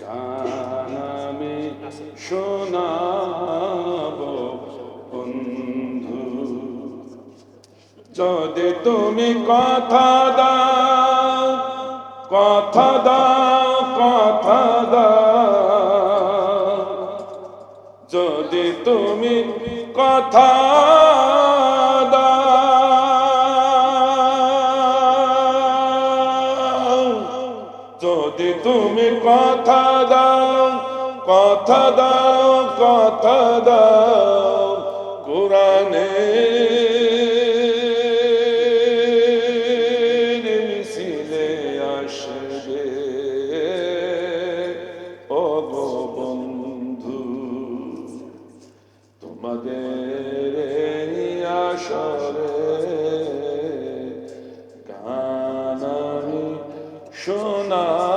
গান আমি শোনাব, বন্ধু। যদি তুমি কথা দাও কথা দাও কথা দাও। যদি তুমি কথা কথা দাও কথা দাও কথা দাও, কোরআনে মিছিলে আসবে। ও গো বন্ধু, তোমাদের আসরে গান আমি শোনাব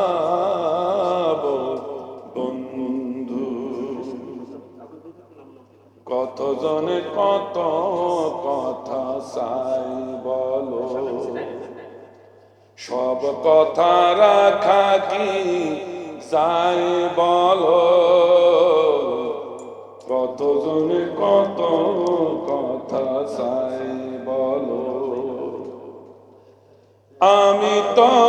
কতজনে কত কথা চাই বলো। সব কথা রাখা কি চাই বলো। কতজনে কত কথা চাই বলো। আমি তো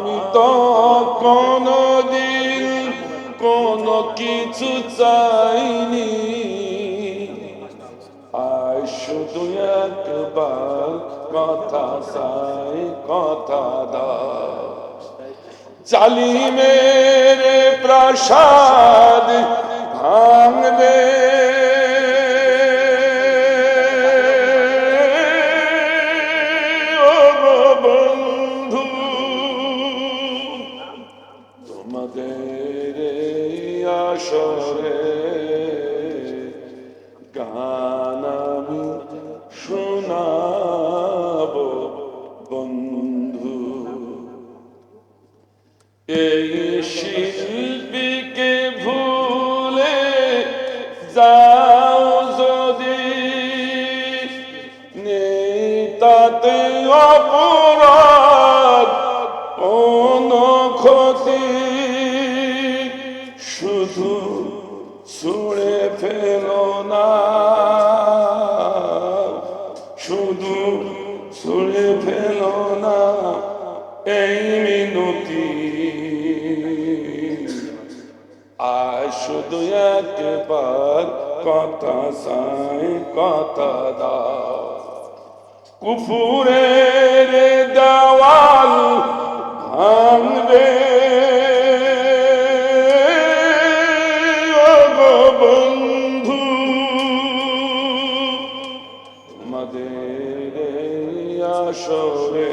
আমি তো কোনো দিন কোনো কিছু চাইনি। আয় শুধু একবার কথা চাই, কথা দাও। জালিমের প্রাসাদ ভাঙবে। আসরে গান আমি শোনাব বন্ধু। এই শিল্পীকে ভুলে যাও যদি নেই তাতে শুধু ছুঁড়ে ফেলো না। শুধু ছুঁড়ে ফেলো না। এই মিনতি আর শুধু একবার কথা সাই, কথা দাও। কুফুরের দেওয়াল তোমাদের এই আসরে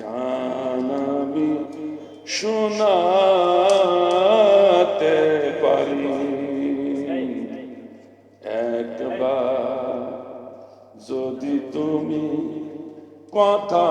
গান আমি শোনাতে পারি। একবার যদি তুমি কথা